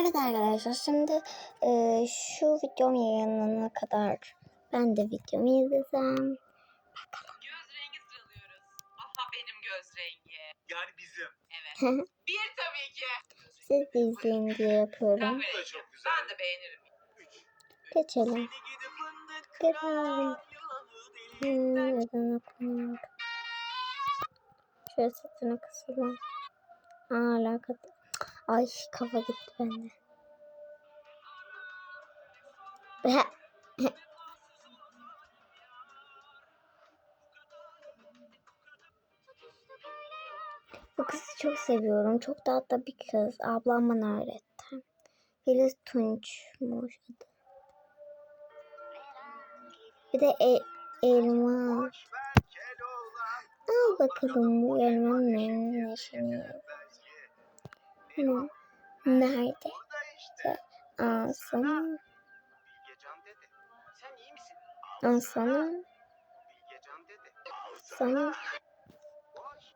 Evet arkadaşlar şimdi e, şu videom yayınlanana kadar ben de videomu izlesem. Göz rengi sıralıyoruz. Aha benim göz rengi. Yani bizim. Evet. Bir tabii ki. Siz de izleyin diye yapıyorum. Da rengi. çok güzel. Ben de beğenirim. Geçelim. Geçelim. Hmm, neden okunuyor? Şöyle sesini kısalım. Aa, alakası. Ay kafa gitti bende. Bu kızı çok seviyorum. Çok tatlı bir kız. Ablam bana öğretti. Filiz Tunç'muş adı. Bir de e elma. Al bakalım bu elmanın ne neşini. Misin? Al sana. Bilgecan dede. Sana.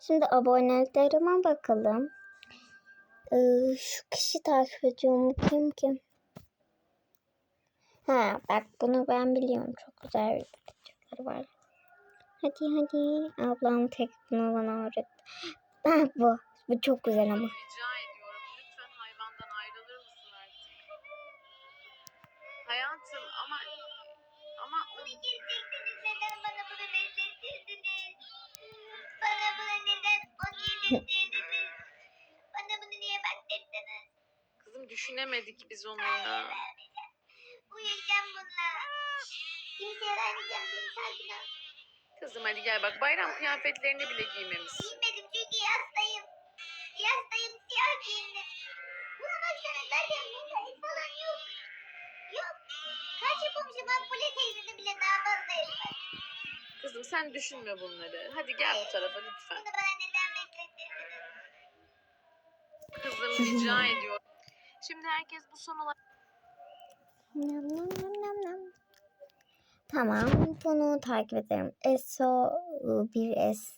Şimdi aboneliklerime bakalım. Ee, şu kişi takip ediyor mu? Kim kim? Ha bak bunu ben biliyorum. Çok güzel videoları var. Hadi hadi. Ablam tek bunu bana öğretti. Bak bu. Bu çok güzel ama. Bana neden o dedirtirdiniz? Bana bunu niye baktırdınız? kızım düşünemedik biz onu ya. Uyuyacağım bununla. Kimseye vermeyeceğim seni sakin ol. Kızım hadi gel bak bayram kıyafetlerini bile giymemişsin. Giymedim sen düşünme bunları. Hadi gel bu tarafa lütfen. Bunu bana neden beklettirdiniz? Kızım rica ediyorum. Şimdi herkes bu son olarak Nam nam nam nam. Tamam bunu takip ederim. ESO 1S.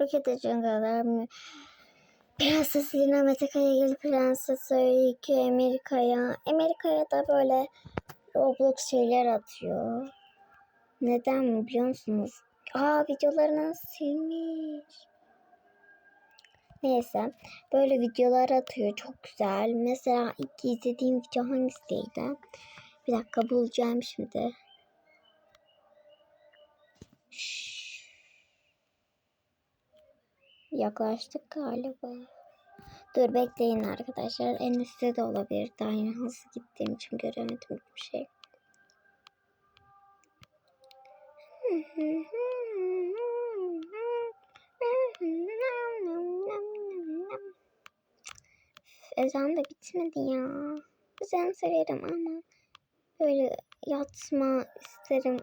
Roket mı? Prenses Lina Meteka'ya gel Prenses Öykü Amerika'ya. Amerika'ya da böyle Roblox şeyler atıyor. Neden mi biliyor musunuz? Aa videolarını silmiş. Neyse böyle videolar atıyor çok güzel. Mesela ilk izlediğim video hangisiydi? Bir dakika bulacağım şimdi. Yaklaştık galiba. Dur bekleyin arkadaşlar. En üstte de olabilir. Daha yeni hızlı gittiğim için göremedim bir şey. Ezan da bitmedi ya. Ezan severim ama böyle yatma isterim.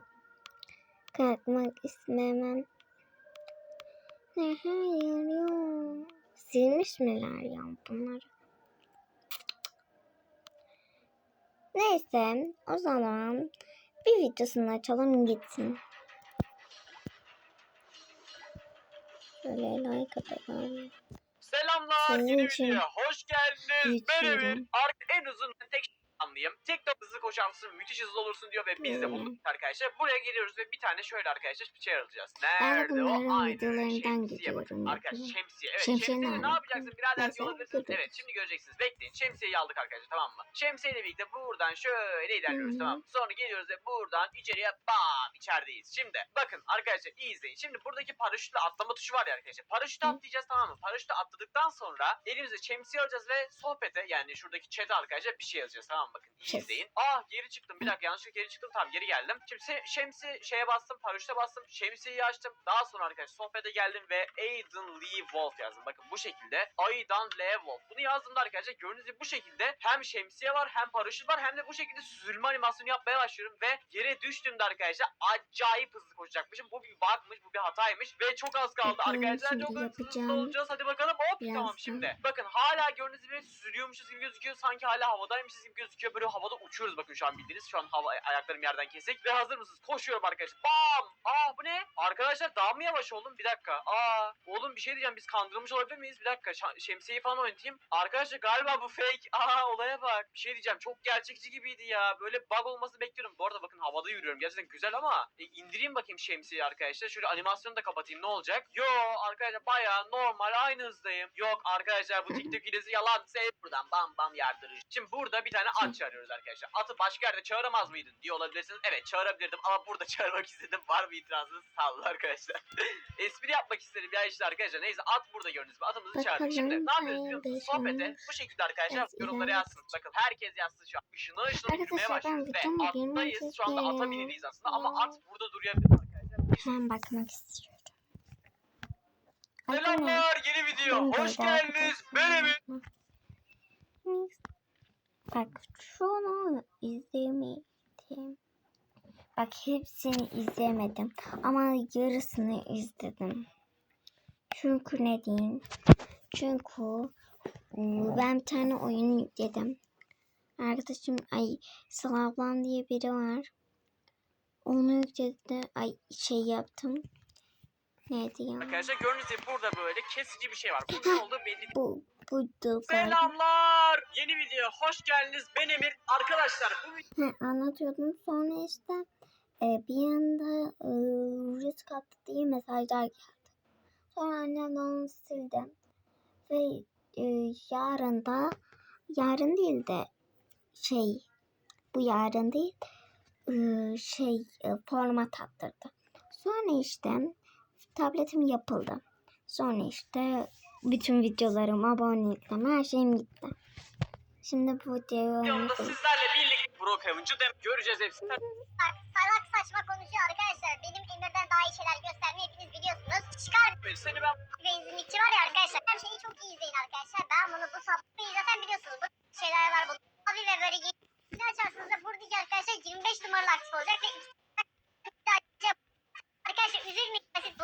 Kalkmak istemem. Ne hayır yok. Silmiş miler ya bunları? Neyse o zaman bir videosunu açalım gitsin. Şöyle like atalım. Selamlar Senin yeni için videoya hoş geldiniz. Ben. Emir. Artık en uzun tek anlayayım. TikTok hızlı koşarsın, müthiş hızlı olursun diyor ve biz de Hmm. bulduk arkadaşlar. Buraya geliyoruz ve bir tane şöyle arkadaşlar bir şey alacağız. Ben Nerede o? Aynen Şemsiye bakın. Arkadaşlar şemsiye. Evet Şemsiye ne yapacaksın birader diye olabilirsiniz. Evet şimdi göreceksiniz. Bekleyin. Şemsiyeyi aldık arkadaşlar tamam mı? Şemsiyeyle birlikte buradan şöyle ilerliyoruz tamam mı? Sonra geliyoruz ve buradan içeriye bam içerideyiz. Şimdi bakın arkadaşlar iyi izleyin. Şimdi buradaki paraşütle atlama tuşu var ya arkadaşlar. Paraşütle atlayacağız tamam mı? Paraşütle atladıktan sonra elimize şemsiye alacağız ve sohbete yani şuradaki chat'e arkadaşlar bir şey yazacağız tamam mı? Bakın iyi izleyin. Ah geri çıktım. Bir dakika yanlışlıkla geri çıktım. Tamam geri geldim. Şimdi şemsi şeye bastım. Paraşüte bastım. Şemsiyeyi açtım. Daha sonra arkadaşlar sohbete geldim ve Aiden Lee Wolf yazdım. Bakın bu şekilde. Aidan Lee Wolf. Bunu yazdığımda arkadaşlar gördüğünüz gibi bu şekilde hem şemsiye var hem paraşüt var hem de bu şekilde süzülme animasyonu yapmaya başlıyorum ve yere düştüğümde arkadaşlar acayip hızlı koşacakmışım. Bu bir bug'mış, bu bir hataymış ve çok az kaldı arkadaşlar. Çok hızlı olacağız. Hadi bakalım. Hop Birazdan. tamam şimdi. Bakın hala gördüğünüz gibi süzülüyormuşuz gibi gözüküyor. Sanki hala havadaymışız gibi gözüküyor. Böyle havada uçuyoruz bakın şu an bildiğiniz. Şu an hava ayaklarım yerden kesik. Ve hazır mısınız? Koşuyorum arkadaşlar. Bam! Aa bu ne? Arkadaşlar daha mı yavaş oldum? Bir dakika. Aa oğlum bir şey diyeceğim. Biz kandırılmış olabilir miyiz? Bir dakika. şemsiyeyi falan oynatayım. Arkadaşlar galiba bu fake. Aa olaya bak. Bir şey diyeceğim. Çok gerçekçi gibiydi ya. Böyle bug olması bekliyorum. Bu arada bakın havada yürüyorum. Gerçekten güzel ama e, indireyim bakayım şemsiyeyi arkadaşlar. Şöyle animasyonu da kapatayım. Ne olacak? Yo arkadaşlar bayağı normal aynı hızdayım. Yok arkadaşlar bu TikTok hilesi yalan. Sev buradan bam bam yardırır. Şimdi burada bir tane at çağırıyoruz arkadaşlar. Atı başka yerde çağıramaz mıydın diye olabilirsiniz. Evet çağırabilirdim ama burada çağırmak istedim. Var mı itirazınız? Sağ olun arkadaşlar. Espri yapmak istedim ya işte arkadaşlar. Neyse at burada gördünüz mü? Atımızı çağırdık. Şimdi ne yapıyoruz biliyor musunuz? Sohbete bu şekilde arkadaşlar Evet, yorumlara yazsın. Bakın herkes yazsın şu an. Işını ışını yürümeye başlıyoruz ve attayız. Şu anda ata biniliyiz aslında ama at burada durabilir arkadaşlar. Hemen bakmak istiyorum. Selamlar yeni video. Hoş geldiniz. Benim. Bak şunu izlemedim. Bak hepsini izlemedim. Ama yarısını izledim. Çünkü ne diyeyim? Çünkü e, ben bir tane oyun yükledim. Arkadaşım ay Sıla ablam diye biri var. Onu yükledi. Ay şey yaptım. Neydi ya? Arkadaşlar gördüğünüz gibi burada böyle kesici bir şey var. Bu ne olduğu belli değil. Bu buydu. Selamlar. Yeni video. Hoş geldiniz. Ben Emir. Arkadaşlar bu video He, anlatıyordum. Sonra işte e, bir anda e, risk attı diye mesajlar geldi. Sonra annem onu sildi. Ve e, yarın da yarın değil de şey bu yarın değil e, şey e, format attırdı. Sonra işte tabletim yapıldı. Sonra işte bütün videolarım, aboneliklerim, her şeyim gitti. Şimdi bu videoyu videomda sizlerle birlikte Brookhaven'cı dem göreceğiz hepsini. Bak salak saçma konuşuyor arkadaşlar. Benim Emir'den daha iyi şeyler göstermeyi hepiniz biliyorsunuz. Çıkar Seni ben benzinlikçi var ya arkadaşlar. Her şeyi çok iyi izleyin arkadaşlar. Ben bunu bu sapıyı zaten biliyorsunuz. Bu şeyler var bu. Abi ve böyle yeni açarsanız da buradaki arkadaşlar 25 numaralı aktif olacak ve Arkadaşlar üzülmeyin. Siz bu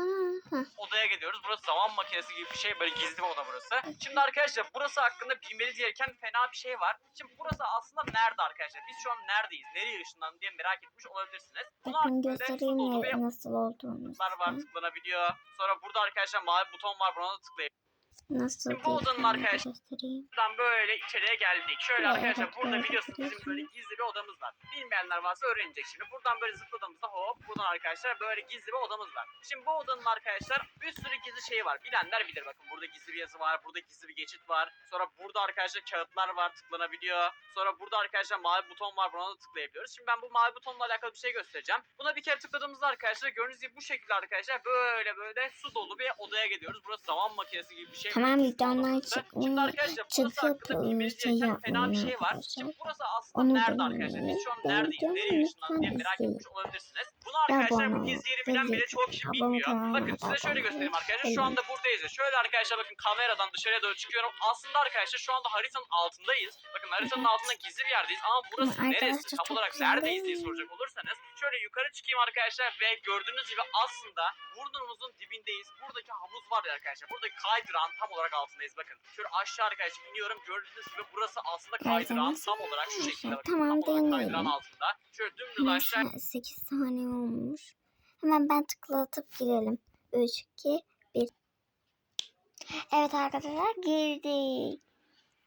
Aha. odaya gidiyoruz. Burası zaman makinesi gibi bir şey. Böyle gizli bir oda burası. Şimdi arkadaşlar burası hakkında bilmeniz gereken fena bir şey var. Şimdi burası aslında nerede arkadaşlar? Biz şu an neredeyiz? Nereye ışınlandı diye merak etmiş olabilirsiniz. Bakın göstereyim ya nasıl olduğunu. Bunlar var tıklanabiliyor. Sonra burada arkadaşlar mavi buton var. Buna da tıklayabilirsiniz. Nasıl Şimdi bu değil, odanın hemen arkadaşlar- göstereyim. Buradan böyle içeriye geldik. Şöyle Evet, arkadaşlar evet, burada evet, biliyorsunuz bizim böyle gizli bir odamız var. Bilmeyenler varsa öğrenecek şimdi. Buradan böyle zıpladığımızda hop buradan arkadaşlar böyle gizli bir odamız var. Şimdi bu odanın arkadaşlar bir sürü gizli şey var. Bilenler bilir bakın burada gizli bir yazı var. Burada gizli bir geçit var. Sonra burada arkadaşlar kağıtlar var tıklanabiliyor. Sonra burada arkadaşlar mavi buton var. Buna da tıklayabiliyoruz. Şimdi ben bu mavi butonla alakalı bir şey göstereceğim. Buna bir kere tıkladığımızda arkadaşlar gördüğünüz gibi bu şekilde arkadaşlar böyle böyle su dolu bir odaya gidiyoruz. Burası zaman makinesi gibi bir şey. Böyle videomdan burası çıkıp şey yapmayın şey var. Şimdi burası aslında Onu nerede arkadaşlar? Biz şu an neredeyiz? Nereye ışınlandı diye merak etmiş olabilirsiniz. Arkadaşlar bu olun, bilen bile çoğu kişi bilmiyor. Bakın size şöyle göstereyim arkadaşlar. Şu anda buradayız. Şöyle arkadaşlar bakın kameradan dışarıya doğru çıkıyorum. Aslında arkadaşlar şu anda haritanın altındayız. Bakın haritanın altında gizli bir yerdeyiz. Ama burası neresi? Tam çok olarak neredeyiz diye soracak olursanız. Şöyle yukarı çıkayım arkadaşlar ve gördüğünüz gibi aslında burnumuzun dibindeyiz. Buradaki havuz var ya arkadaşlar. Buradaki kaydıran tam olarak altındayız. Bakın şöyle aşağı arkadaşlar iniyorum. Gördüğünüz gibi burası aslında kaydıran tam olarak şu şekilde. Bakın, Tamam, tam olarak kaydıran altında. Şöyle dümdüz aşağı 8 saniye olmuş. Hemen ben tıklatıp girelim. 3, 2, 1. Evet arkadaşlar girdik.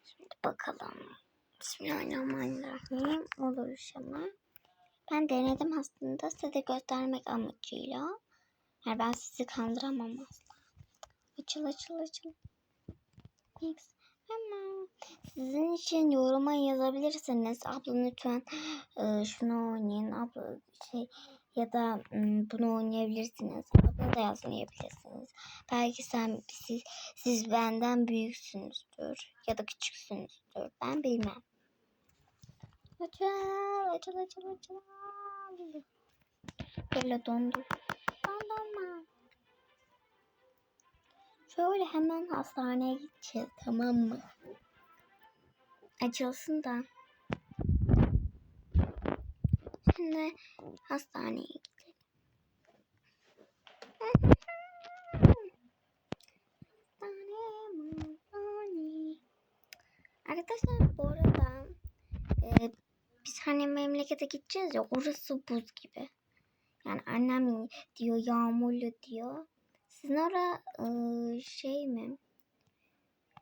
Şimdi bakalım. Bismillahirrahmanirrahim. Olur inşallah. Ben denedim aslında size göstermek amacıyla. Yani ben sizi kandıramam asla. Açıl açıl açıl. X. Hemen. Sizin için yoruma yazabilirsiniz. Abla lütfen e, şunu oynayın. Abla şey ya da bunu oynayabilirsiniz. Abla da yazmayabilirsiniz. Belki sen siz, siz benden büyüksünüzdür ya da küçüksünüzdür. Ben bilmem. Açıl, açıl, açıl, açıl. Böyle dondu. Dondurma. Şöyle hemen hastaneye gideceğiz tamam mı? Açılsın da. Şimdi hastaneye gidelim. Arkadaşlar bu arada e, biz hani memlekete gideceğiz ya orası buz gibi. Yani annem diyor yağmurlu diyor. Sizin ora ıı, şey mi?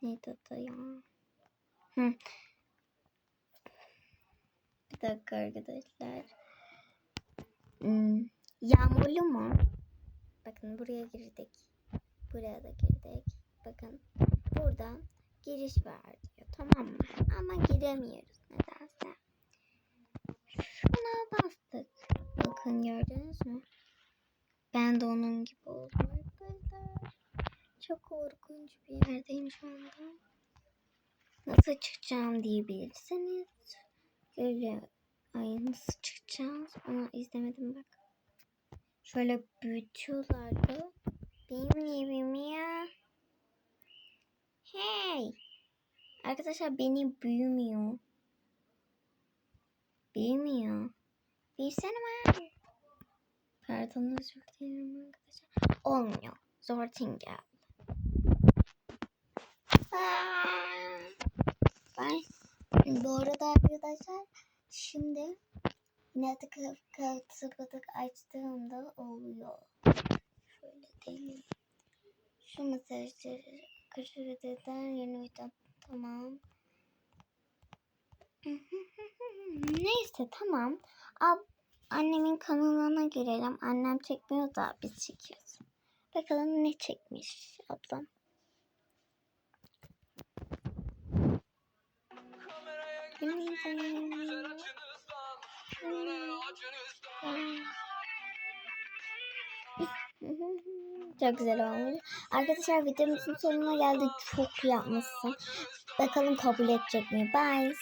Neydi adı ya? Hı. Bir dakika arkadaşlar. Hmm, yağmurlu mu? Bakın buraya girdik. Buraya da girdik. Bakın buradan giriş var diyor. Tamam mı? Ama giremiyoruz nedense. Şuna bastık. Bakın gördünüz mü? Ben de onun gibi oldum arkadaşlar. Çok korkunç bir yerdeyim şu anda. Nasıl çıkacağım diyebilirseniz. Öyle ay nasıl çıkacağız onu izlemedim bak. Şöyle büyütüyorlardı. Benim evim ya. Hey. Arkadaşlar benim büyümüyor. Büyümüyor. Büyüsene ben. Pardon özür dilerim arkadaşlar. Olmuyor. Zortingen. Aa! Ben bu arada arkadaşlar şimdi net katıpatık açtığımda oluyor. Şöyle deneyim. Şu mesajları kaçırdıdan yeni video tamam. Neyse tamam. Ab annemin kanalına girelim. Annem çekmiyor da biz çekiyoruz. Bakalım ne çekmiş ablam. Çok güzel olmuş. Arkadaşlar videomuzun sonuna geldik. Çok yapmışsın. Bakalım kabul edecek mi? Bye.